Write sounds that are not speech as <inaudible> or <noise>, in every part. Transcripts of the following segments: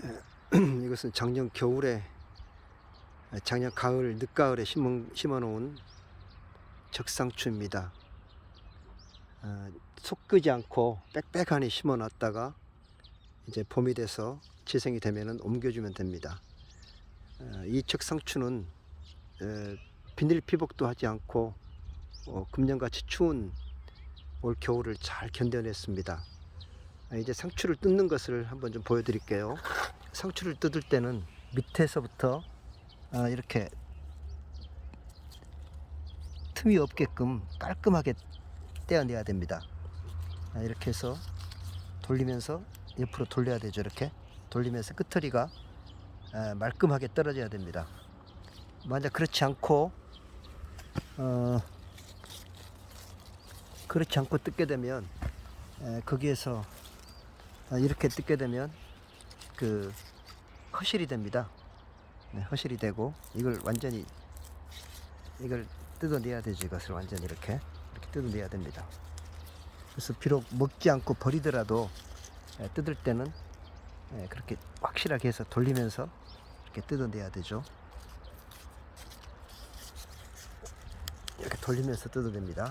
<clears throat> 이것은 작년 겨울에 작년 가을 늦가을에 심어, 심어 놓은 적상추입니다. 어, 속 끄지 않고 빽빽하니 심어 놨다가 이제 봄이 돼서 재생이 되면은 옮겨주면 됩니다. 어, 이 적상추는 에, 비닐 피복도 하지 않고 어, 금년같이 추운 올 겨울을 잘 견뎌냈습니다. 아, 이제 상추를 뜯는 것을 한번 좀 보여드릴게요. 상추를 뜯을 때는 밑에서부터 아, 이렇게 틈이 없게끔 깔끔하게 떼어내야 됩니다. 아, 이렇게 해서 돌리면서 옆으로 돌려야 되죠. 이렇게 돌리면서 끝처리가 아, 말끔하게 떨어져야 됩니다. 만약 그렇지 않고 어, 그렇지 않고 뜯게 되면 에, 거기에서 아, 이렇게 뜯게 되면 그 허실이 됩니다. 네, 허실이 되고 이걸 완전히 이걸 뜯어내야 되죠. 이것을 완전히 이렇게 이렇게 뜯어내야 됩니다. 그래서 비록 먹지 않고 버리더라도 에, 뜯을 때는 에, 그렇게 확실하게 해서 돌리면서 이렇게 뜯어내야 되죠. 이렇게 돌리면서 뜯어냅니다.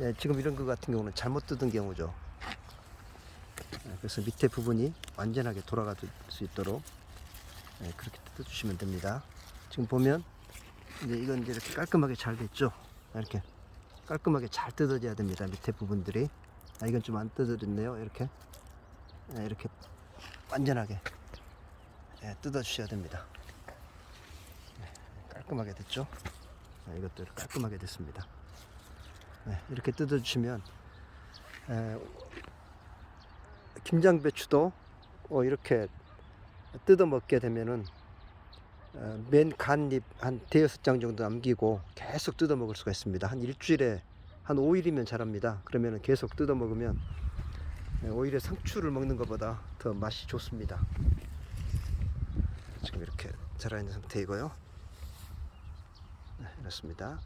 예, 지금 이런 것 같은 경우는 잘못 뜯은 경우죠. 예, 그래서 밑에 부분이 완전하게 돌아갈 수 있도록 예, 그렇게 뜯어주시면 됩니다. 지금 보면 이제 이건 이제 이렇게 깔끔하게 잘 됐죠. 이렇게 깔끔하게 잘 뜯어져야 됩니다. 밑에 부분들이 아, 이건 좀 안 뜯어졌네요. 이렇게 예, 이렇게 완전하게 예, 뜯어주셔야 됩니다. 예, 깔끔하게 됐죠. 아, 이것도 깔끔하게 됐습니다. 네, 이렇게 뜯어주시면 에, 김장배추도 어, 이렇게 뜯어 먹게 되면은 어, 맨 간잎 한 대여섯 장 정도 남기고 계속 뜯어 먹을 수가 있습니다. 한 일주일에 한 5일이면 자랍니다. 그러면은 계속 뜯어 먹으면 에, 오히려 상추를 먹는 것보다 더 맛이 좋습니다. 지금 이렇게 자라 있는 상태이고요. 네, 이렇습니다.